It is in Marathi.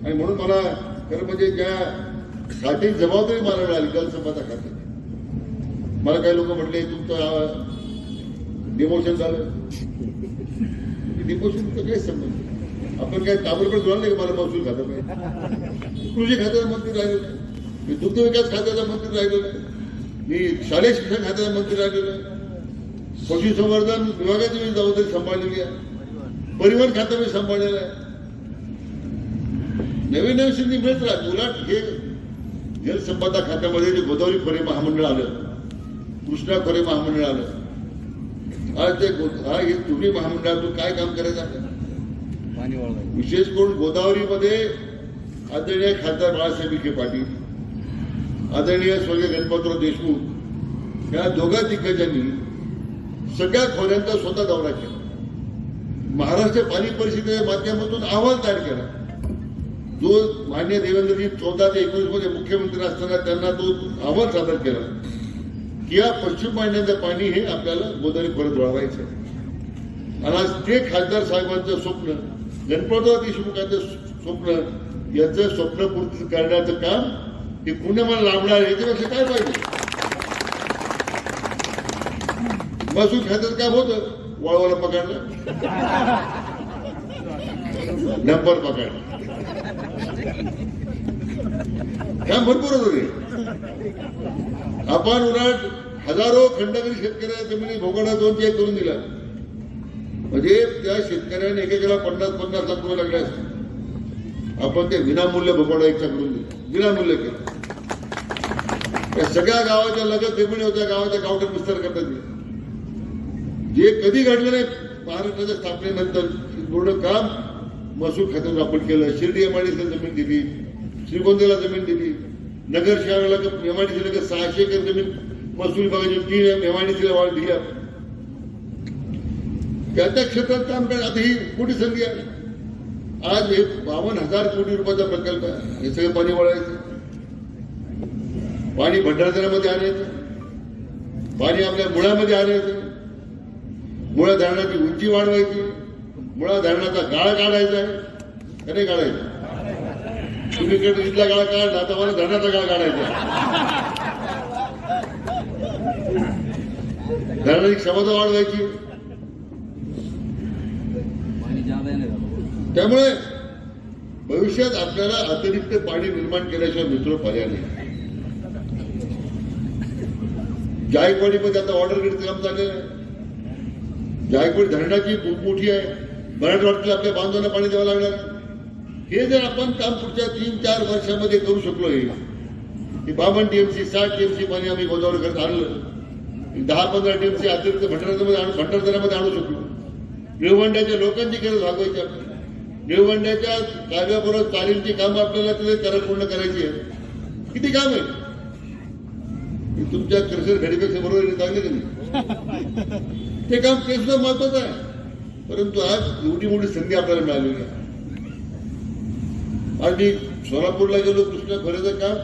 आणि म्हणून मला खरं म्हणजे ज्या साठी जबाबदारी मला मिळाली जलसंपदा खात्यात मला काही लोक म्हटले तुमचं डिमोशन झालं. डिमोशनचं काय संबंध आपण काय ताबडतोब जुळालं नाही मला महसूल पाहिजे कृषी खात्याचा मंत्री राहिलेलो आहे मी दुग्ध विकास खात्याचा मंत्री राहिलेलो आहे मी शालेय शिक्षण खात्याचा मंत्री राहिलेलो आहे पशुसंवर्धन विभागाची मी जबाबदारी सांभाळलेली आहे. परिवहन खातं मी सांभाळलेलं आहे. नवीन नवीन संधी मिळत राहत उलट हे जलसंपदा खात्यामध्ये जे गोदावरी खोरे महामंडळ आलं. कृष्णा खोरे महामंडळ आलं. आज ते हा हे दोन्ही महामंडळातून काय काम करायचं आपल्याला विशेष करून गोदावरीमध्ये आदरणीय खासदार बाळासाहेब विखे पाटील आदरणीय स्वर्गीय गणपतराव देशमुख या दोघा दिग्गजांनी सगळ्या खोऱ्यांचा स्वतः दौरा केला. महाराष्ट्र पाणी परिषदेच्या माध्यमातून अहवाल तयार केला. जो मान्य देवेंद्रजी चौदा ते एकोणीसमध्ये मुख्यमंत्री असताना त्यांना तो आव्हान सादर केला की या पश्चिम वाहिन्यांचं पाणी हे आपल्याला गोदावरी परत वळवायचं आणि आज ते खासदार साहेबांचं स्वप्न गणपतराव देशमुखांचं स्वप्न याचं स्वप्न पूर्ती करण्याचं काम हे पुणे मला लाभणार आहे याच्यापेक्षा काय पाहिजे? महसूल खात्याचं काम होतं वळवाला पकडलं. नंबर पकड. काम भरपूर होते आपण उलट हजारो खंडकरी शेतकऱ्या जमिनी भोगाडा दोन ते एक करून दिला. म्हणजे त्या शेतकऱ्याने एकेकाला पन्नास पन्नास लाख रुपये लागले असते आपण ते विनामूल्य भोगाडा एकचा करून दिला. विनामूल्य केलं. त्या सगळ्या गावाच्या लगत जमिनी होत्या गावाच्या गावठ्यात विस्तार करता दिला जे कधी घडलं नाही महाराष्ट्राच्या स्थापनेनंतर एवढं काम महसूल खात्यातून आपण केलं शिर्डी एमआयडीसीला जमीन दिली श्रीगोंद्याला जमीन दिली नगर शहराला एमआयडीसीला का सहाशे एकर जमीन महसूल विभागाची तीन एमआयडीसीला वाढ दिली आपण त्या त्या क्षेत्रात काम करा आता ही मोठी संधी आहे. आज हे बावन्न हजार कोटी रुपयाचा प्रकल्प आहे. हे सगळं पाणी वळायचं. पाणी भंडारदऱ्यामध्ये आणायचं. पाणी आपल्या मुळामध्ये आणायचं. मुळा धरणाची उंची वाढवायची. मुळा धरणाचा गाळ काढायचा आहे. का नाही काढायचा? तुम्ही इथला गाळ काढला आता मला धरणाचा गाळ काढायचा. धरणाची क्षमता वाढवायची. त्यामुळे भविष्यात आपल्याला अतिरिक्त पाणी निर्माण केल्याशिवाय मित्र पर्याय नाही. जायकवाडीमध्ये आता ऑर्डर घेण्याचं काम चाललेलं आहे. जायकवाडी धरणाची खूप मोठी आहे. मराठवाड्यातल्या आपल्या बांधवांना पाणी द्यावं लागणार? हे जर आपण काम पुढच्या तीन चार वर्षामध्ये करू शकलो हे की बावन्न टीएमसी साठ टीएमसी पाणी आम्ही गोदावरी करत आणलं. दहा पंधरा टीएमसी अतिरिक्त भंडारमध्ये आणू भंडारदरामध्ये आणू शकलो. निळवंड्याच्या लोकांची गरज भागवायची आपल्याला. निळवंड्याच्या काव्याबरोबर चालींची कामं आपल्याला तिथे करत पूर्ण करायची आहे किती काम आहे तुमच्या कृषी घडीपेक्षा बरोबर आहे, चांगले ते काम ते सुद्धा महत्वाचं आहे. परंतु आज एवढी मोठी संधी आपल्याला मिळालेली आहे. आणि सोलापूरला गेलो कृष्णा खोऱ्याचं काम